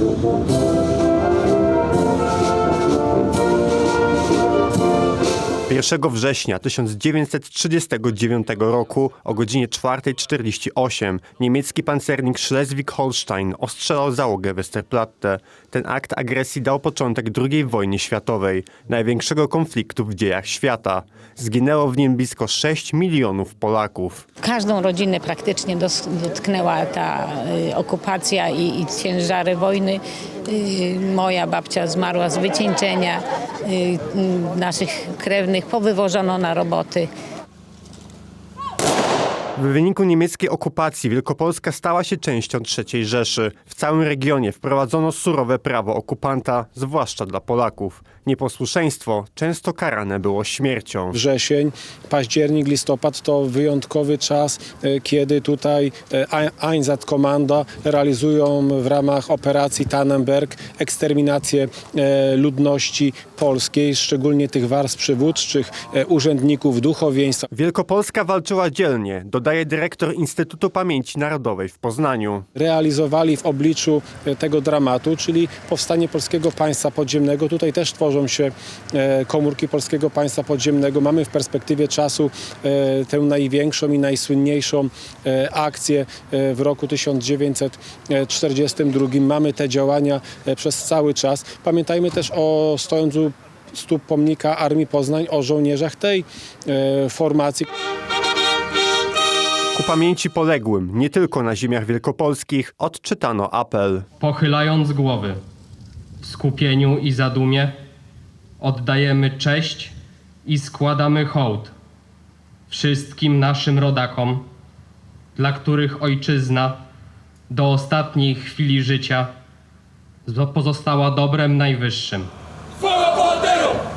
Música Pierwszego września 1939 roku o godzinie 4.48 niemiecki pancernik Schleswig-Holstein ostrzelał załogę Westerplatte. Ten akt agresji dał początek II wojnie światowej, największego konfliktu w dziejach świata. Zginęło w nim blisko 6 milionów Polaków. Każdą rodzinę praktycznie dotknęła ta y, okupacja i, i ciężary wojny. Y, moja babcia zmarła z wycieńczenia, y, y, naszych krewnych powywożono na roboty. W wyniku niemieckiej okupacji Wielkopolska stała się częścią III Rzeszy. W całym regionie wprowadzono surowe prawo okupanta, zwłaszcza dla Polaków. Nieposłuszeństwo często karane było śmiercią. wrzesień, październik, listopad to wyjątkowy czas, e, kiedy tutaj Ein- Einsatzkommando realizują w ramach operacji Tannenberg eksterminację e, ludności polskiej, szczególnie tych warstw przywódczych, e, urzędników, duchowieństwa. Wielkopolska walczyła dzielnie, dodaje dyrektor Instytutu Pamięci Narodowej w Poznaniu. realizowali w obliczu e, tego dramatu, czyli powstanie Polskiego Państwa Podziemnego. Tutaj też tworzą się e, komórki Polskiego Państwa Podziemnego. Mamy w perspektywie czasu e, tę największą i najsłynniejszą akcję w roku 1942. Mamy te działania przez cały czas. Pamiętajmy też o stojąc u stóp pomnika Armii Poznań, o żołnierzach tej formacji. Pamięci poległym, nie tylko na ziemiach wielkopolskich, odczytano apel. Pochylając głowy w skupieniu i zadumie, oddajemy cześć i składamy hołd wszystkim naszym rodakom, dla których ojczyzna do ostatniej chwili życia pozostała dobrem najwyższym.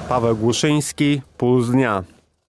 Paweł Głuszyński, Puls Dnia.